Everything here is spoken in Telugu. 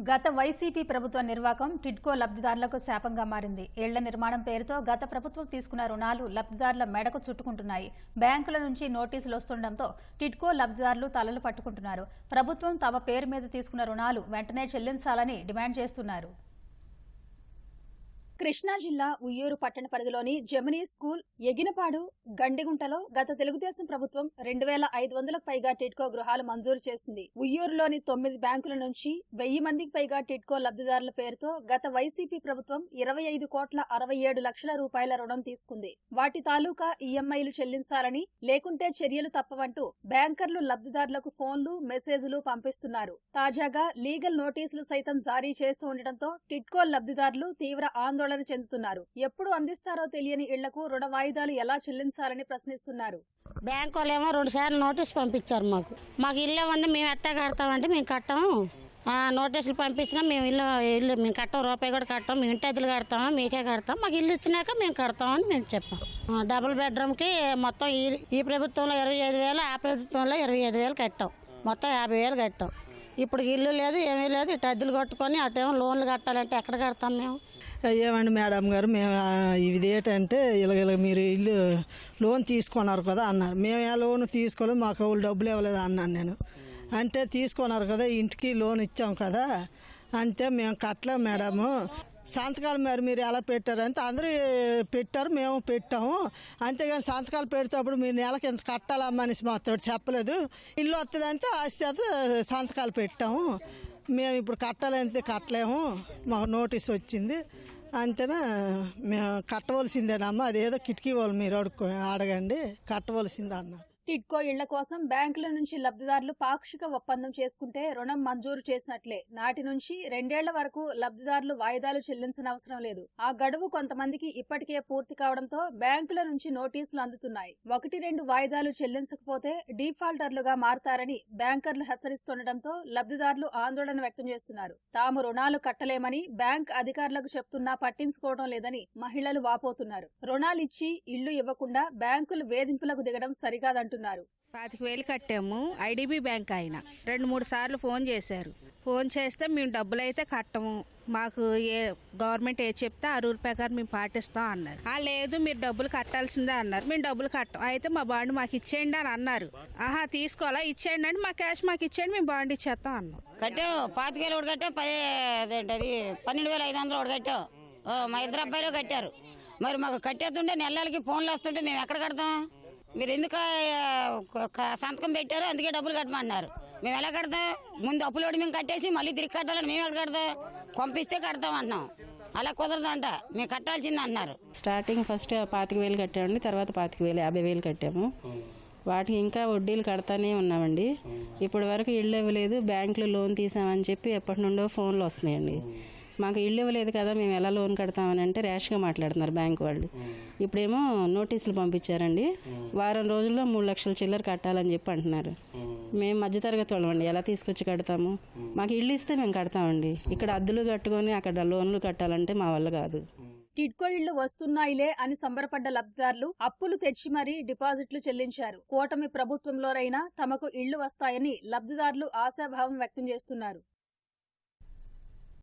గత వైసీపీ ప్రభుత్వ నిర్వాకం టిడ్కో లబ్ధిదారులకు శాపంగా మారింది. ఇళ్ళ నిర్మాణం పేరుతో గత ప్రభుత్వం తీసుకున్న రుణాలు లబ్ధిదారుల మెడకు చుట్టుకుంటున్నాయి. బ్యాంకుల నుంచి నోటీసులు వస్తుండటంతో టిడ్కో లబ్ధిదారులు తలలు పట్టుకుంటున్నారు. ప్రభుత్వం తమ పేరు మీద తీసుకున్న రుణాలు వెంటనే చెల్లించాలని డిమాండ్ చేస్తున్నారు. కృష్ణా జిల్లా ఉయ్యూరు పట్టణ పరిధిలోని జమినీ స్కూల్ ఎగినపాడు గండిగుంటలో గత తెలుగుదేశం ప్రభుత్వం రెండు వేల ఐదు వందలకు పైగా టిట్కో గృహాలు మంజూరు చేసింది. ఉయ్యూరులోని తొమ్మిది బ్యాంకుల నుంచి వెయ్యి మందికి పైగా టిట్కో లబ్ధిదారుల పేరుతో గత వైసీపీ ప్రభుత్వం ఇరవై ఐదు కోట్ల అరవై ఏడు లక్షల రూపాయల రుణం తీసుకుంది. వాటి తాలూకా ఈఎంఐలు చెల్లించాలని లేకుంటే చర్యలు తప్పవంటూ బ్యాంకర్లు లబ్ధిదారులకు ఫోన్లు మెసేజ్లు పంపిస్తున్నారు. తాజాగా లీగల్ నోటీసులు సైతం జారీ చేస్తూ ఉండటంతో టిట్కో లబ్ధిదారులు తీవ్ర ఆందోళన చెందుతున్నారు. ఎప్పుడు అందిస్తారో తెలియని ఇళ్ళకు రుణ వాయిదాలు ఎలా చెల్లించాలని ప్రశ్నిస్తున్నారు. బ్యాంకు వాళ్ళేమో రెండు సార్లు నోటీస్ పంపించారు మాకు. మాకు ఇల్లు ఇవ్వండి మేము ఎట్టా కడతామంటే మేము కట్టము. ఆ, నోటీసులు పంపించినా మేము ఇల్లు ఇల్లు మేము కట్టాం రూపాయి కూడా కట్టాం మేము ఇంటి అద్దెలు కడతాము మీకే కడతాం. మాకు ఇల్లు ఇచ్చినాక మేము కడతామని మేము చెప్పాం. డబుల్ బెడ్రూమ్కి మొత్తం ఈ ఈ ప్రభుత్వంలో ఇరవై ఐదు వేలు ఆ ప్రభుత్వంలో ఇరవై ఐదు వేలు కట్టాం. మొత్తం యాభై వేలు కట్టాం. ఇప్పుడు ఇల్లు లేదు ఏమీ లేదు. ఇటు అద్దెలు కట్టుకొని అటేమో లోన్లు కట్టాలంటే ఎక్కడ కడతాం మేము? ఏమండి మేడం గారు మేము ఇదేంటంటే ఇది ఏంటంటే ఇలాగ ఇలా మీరు ఇల్లు లోన్ తీసుకున్నారు కదా అన్నారు. మేము ఏ లోన్ తీసుకోలేదు మాకు వాళ్ళు డబ్బులు ఇవ్వలేదు అన్నాను నేను. అంటే తీసుకున్నారు కదా ఇంటికి లోన్ ఇచ్చాం కదా అంతే మేము కట్టలేం మేడము. సంతకాలు మరి మీరు ఎలా పెట్టారు అంటే అందరూ పెట్టారు మేము పెట్టాము. అంతేగాని సంతకాలు పెడేటప్పుడు మీరు నెలకి ఎంత కట్టాలమ్మనేసి మాతో చెప్పలేదు. ఇల్లు వస్తుందంటే ఆస్తి సంతకాలు పెట్టాము. మేము ఇప్పుడు కట్టాలంటే కట్టలేము. మాకు నోటీస్ వచ్చింది. అంతేనా? మేము కట్టవలసిందేనమ్మా అదేదో కిటికీ వాళ్ళు మీరు అడుక్కు అడగండి. కట్టవలసిందే అన్నారు టిడ్కో ఇళ్ళ కోసం బ్యాంకుల నుంచి లబ్ధిదారులు పాక్షిక ఒప్పందం చేసుకుంటే రుణం మంజూరు చేసినట్లే. నాటి నుంచి రెండేళ్ళ వరకు లబ్ధిదారులు వాయిదాలు చెల్లించిన అవసరం లేదు. ఆ గడువు కొంతమందికి ఇప్పటికే పూర్తి కావడంతో బ్యాంకుల నుంచి నోటీసులు అందుతున్నాయి. ఒకటి రెండు వాయిదాలు చెల్లించకపోతే డిఫాల్టర్లుగా మారతారని బ్యాంకర్లు హెచ్చరిస్తుండటంతో లబ్ధిదారులు ఆందోళన వ్యక్తం చేస్తున్నారు. తాము రుణాలు కట్టలేమని బ్యాంక్ అధికారులకు చెప్తున్నా పట్టించుకోవడం లేదని మహిళలు వాపోతున్నారు. రుణాలిచ్చి ఇళ్ళు ఇవ్వకుండా బ్యాంకులు వేధింపులకు దిగడం సరికాదంటున్నారు. పాతిక వేలు కట్టాము. ఐడిబి బ్యాంక్ ఆయన రెండు మూడు సార్లు ఫోన్ చేశారు. ఫోన్ చేస్తే మేము డబ్బులు అయితే కట్టము. మాకు ఏ గవర్నమెంట్ ఏ చెప్తే ఆ రూల్ ప్రకారం మేము పాటిస్తాం అన్నారు. ఆ లేదు మీరు డబ్బులు కట్టాల్సిందే అన్నారు. మేము డబ్బులు కట్టం. అయితే మా బాండ్ మాకు ఇచ్చేయండి అని అన్నారు. ఆహా తీసుకోవాలా? ఇచ్చేయండి అంటే మా క్యాష్ మాకు ఇచ్చేయండి మేము బాండ్ ఇచ్చేస్తాం అన్నాం. కట్టావు పాతిక వేలు ఒకటి కట్టావు పది అదేంటది? పన్నెండు వేల ఐదు వందలు ఒకటి కట్టావు ఓ, మా ఇద్దరు అబ్బాయిలు కట్టారు. మరి మాకు కట్టేస్తుంటే నెలలకి ఫోన్లు వస్తుంటే మేము ఎక్కడ కడతాం? మీరు ఎందుకు సంతకం పెట్టారు అందుకే డబ్బులు కట్టమన్నారు. మేము ఎలా కడతాం? ముందు అప్పులోడి మేము కట్టేసి మళ్ళీ తిరిగి కట్టాలని మేము ఎక్కడ కడతాం? పంపిస్తే కడతాం అంటున్నాం అలా కుదరదంట. మేము కట్టాల్సింది అన్నారు. స్టార్టింగ్ ఫస్ట్ పాతిక వేలు కట్టామండి తర్వాత పాతిక వేలు యాభై వేలు కట్టాము. వాటికి ఇంకా వడ్డీలు కడతానే ఉన్నామండి. ఇప్పటి వరకు ఇళ్ళు ఇవ్వలేదు బ్యాంకులో లోన్ తీసామని చెప్పి ఎప్పటి నుండో ఫోన్లు వస్తున్నాయండి. మాకు ఇళ్ళు ఇవ్వలేదు కదా మేము ఎలా లోన్ కడతామని అంటే ర్యాష్గా మాట్లాడుతున్నారు బ్యాంక్ వాళ్ళు. ఇప్పుడేమో నోటీసులు పంపించారండి. వారం రోజుల్లో మూడు లక్షల చిల్లర కట్టాలని చెప్పి అంటున్నారు. మేము. మధ్యతరగతి వాళ్ళమండి ఎలా తీసుకొచ్చి కడతాము? మాకు ఇల్లు ఇస్తే మేము కడతామండి. ఇక్కడ అద్దెలు కట్టుకొని అక్కడ లోన్లు కట్టాలంటే మా వల్ల కాదు. టిడ్కో ఇళ్ళు వస్తున్నాయిలే అని సంబరపడ్డ లబ్ధిదారులు అప్పులు తెచ్చి మరీ డిపాజిట్లు చెల్లించారు. కూటమి ప్రభుత్వంలోనైనా తమకు ఇళ్ళు వస్తాయని లబ్ధిదారులు ఆశాభావం వ్యక్తం చేస్తున్నారు.